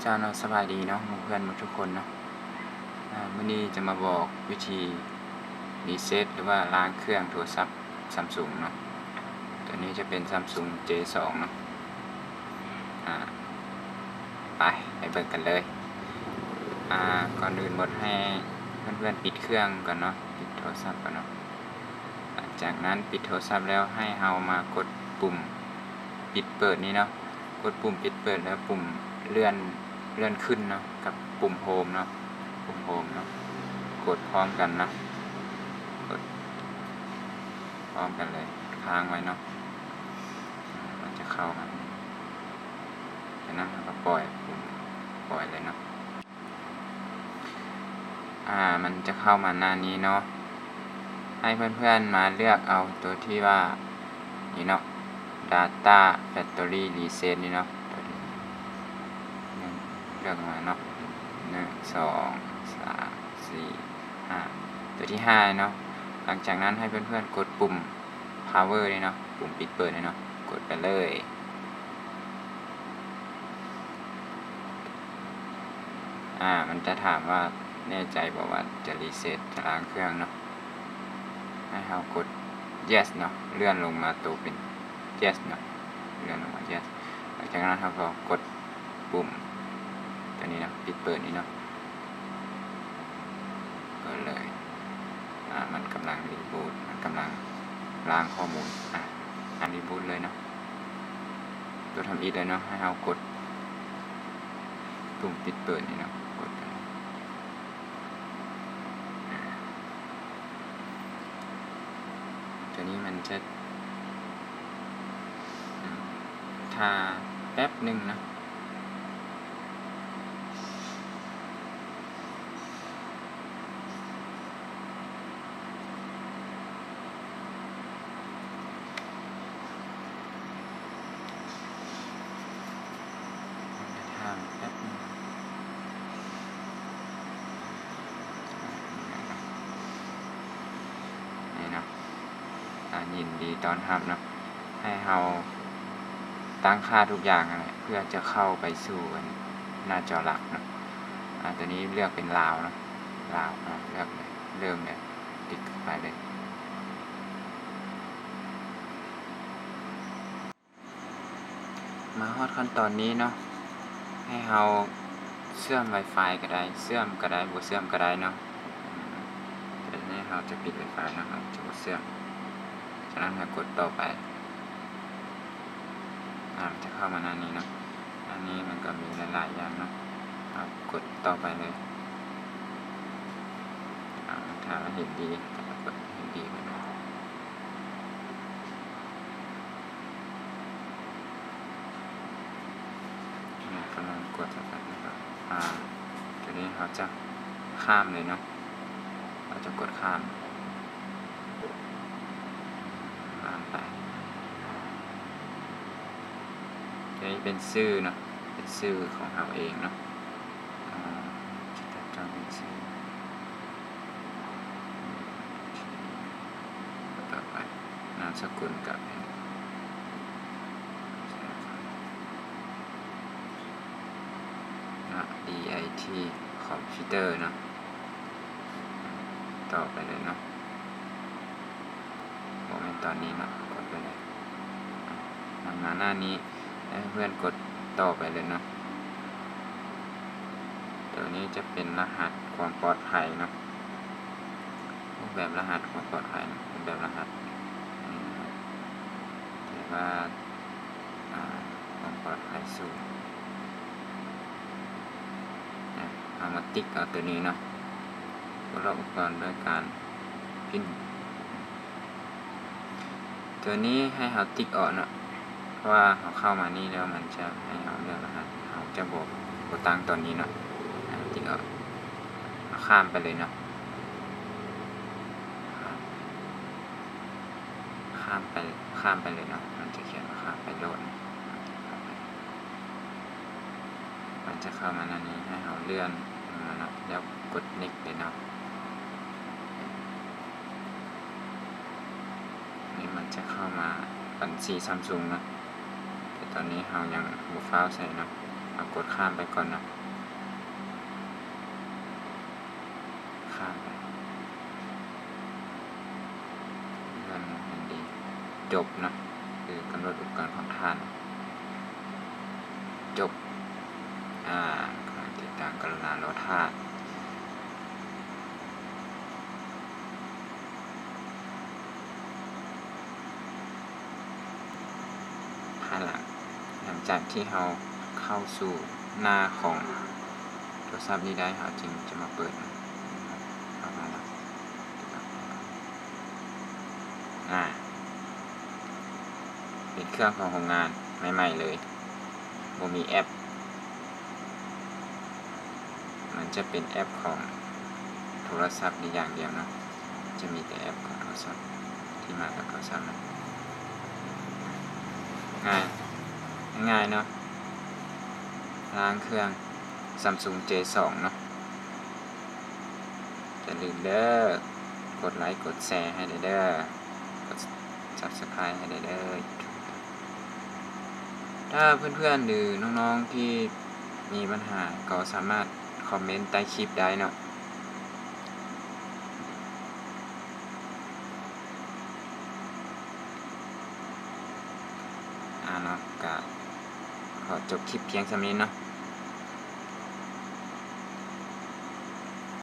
เจ้าเนาะสบายดีเนาะเพื่อนทุกคนเนาะอ่ามื้อนี้จะมาบอกวิธีรีเซ็ตหรือว่าล้างเครื่องโทรศัพท์ Samsung เนาะตัวนี้จะเป็น Samsung J2 เนาะไปไปเบิ่งกันเลยก่อนอื่นหมดให้เพื่อนๆปิดเครื่องก่อนเนาะปิดโทรศัพท์ก่อนเนาะหลังจากนั้นปิดโทรศัพท์แล้วให้เฮามากดปุ่มปิดเปิดนี้เนาะกดปุ่มปิดเปิดแล้วปุ่มเลื่อน เลื่อนขึ้นเนาะกับปุ่มโฮมเนาะปุ่มโฮมเนาะกดพร้อมกันนะกดพร้อมกันเลยค้างไว้เนาะมันจะเข้ามาจากนั้นเราก็ปล่อยปุ่มปล่อยเลยเนาะอ่ามันจะเข้ามาหน้านี้เนาะให้เพื่อนๆมาเลือกเอาตัวที่ว่านี่เนาะ Data Factory Reset นี่เนาะ นึ่งเลือกมาเนาะหนึ่งสองสามสี่ห้าตัวที่ห้าเนาะหลังจากนั้นให้เพื่อนๆกดปุ่ม power นี่เนาะปุ่มปิดเปิดนี่เนาะกดไปเลยอ่ามันจะถามว่าแน่ใจบอกว่าจะรีเซ็ตล้างเครื่องเนาะให้เรากด yes เนาะเลื่อนลงมาตัวเป็น yes เนาะเลื่อนลงมา yes หลังจากนั้นเราก็กดปุ่ม นี้นะปิดเปิดนี้เนาะก็เลยอ่ามันกำลังรีบูตมันกำลังล้างข้อมูลอะอันรีบูตเลยเนาะตัวทำอีกเลยเนาะให้เรากดปุ่มปิดเปิดนี่เนาะกดไปตัวนี้มันจะอืมทาแป๊บหนึ่งนะ ทางแป๊บนึงนี่เนาะอ่ายินดีตอนทำเนะให้เราตั้งค่าทุกอย่างอะเพื่อจะเข้าไปสู่นหน้าจอหลักนะอาตัวนี้เลือกเป็นลาวนะลาวอะเลือกเลยเริ่มเลยติดไปเลยมาฮอดขั้นตอนนี้เนาะให้เราเชื่อม Wi-Fi ก็ได้เชื่อมก็ได้บ่เชื่อมก็ได้เนาะอืมแต่นี้เราจะปิด Wi-Fi นะครับจะบ่เชื่อม ฉะนั้นเรากดต่อไปอาจะเข้ามาหน้านี้เนาะหน้านี้มันก็มีหลายๆอย่างเนาะเรากดต่อไปเลยถ้าเห็นดีก็กดเห็นดีไปเลยเนี่กำลังกดสตาร์ทนะครับอ่าทีนี้เราจะข้ามเลยเนาะเราจะกดข้าม ข้ามไปทีนี้เป็นชื่อเนาะเป็นชื่อของเราเองเนาะอ่าจะจัดจำเป็นชื่อต่อไปนามสกุลกับนะ DIT คอมพิวเตอร์เนาะต่อไปเลยเนาะ ตอนนี้เนาะกดไปเลยอะมันมาหน้านี้ให้เพื่อนกดต่อไปเลยเนาะตัวนี้จะเป็นรหัสความปลอดภัยเนาะรูปแบบรหัสความปลอดภัยนาะรูปแบบรหัสอันนี้นะครับเรียกว่าความปลอดภัยสูงนะเอามาติ๊กเอาตัวนี้เนาะเราอุปกรณ์ด้วยการพิมพ์ ตัวนี้ให้เราติ๊กออกเนาะเพราะว่าเราเข้ามานี่แล้วมันจะให้เราเลือกรหัสเราจะบอกกดตังตัวนี้เนาะติ๊กออกเอข้ามไปเลยเนาะข้ามไปข้ามไปเลยเนาะมันจะเขียนว่าข้ามไปโดข้ามไปมันจะเข้ามาหน้านี้ให้เราเลื่อนมาเนาะแล้วกด next เลยเนาะนี่มัน จะเข้ามาบัญชีซัมซุงนะแต่ตอนนี้เรายังบุฟ้าใส่นะเอากดข้ามไปก่อนนะข้ามไปเรื่องมันดีจบนะคือกำหนดอุปกรณ์ของท่าน จบอ่าติดตามกรุณาโลท่า ภายหลัง หลังจากที่เราเข้าสู่หน้าของโทรศัพท์นี้ได้เราจึงจะมาเปิดนะครับเอามาแล้วอ่าเป็นเครื่องของโรงงานใหม่ๆเลยบ่มีแอป มันจะเป็นแอปของโทรศัพท์นี้อย่างเดียวนะจะมีแต่แอปของโทรศัพท์ที่มากับโทรศัพท์นะ ง่าย ง่ายเนาะ ล้างเครื่อง Samsung J2 เนาะจะลืมเด้อ กดไลค์ กดแชร์ให้เด้อ กด Subscribe ให้เด้อ ถ้าเพื่อนๆหรือน้องๆที่มีปัญหาก็สามารถคอมเมนต์ใต้คลิปได้เนาะ เนาะก็ขอจบคลิปเพียงเท่านี้เนาะ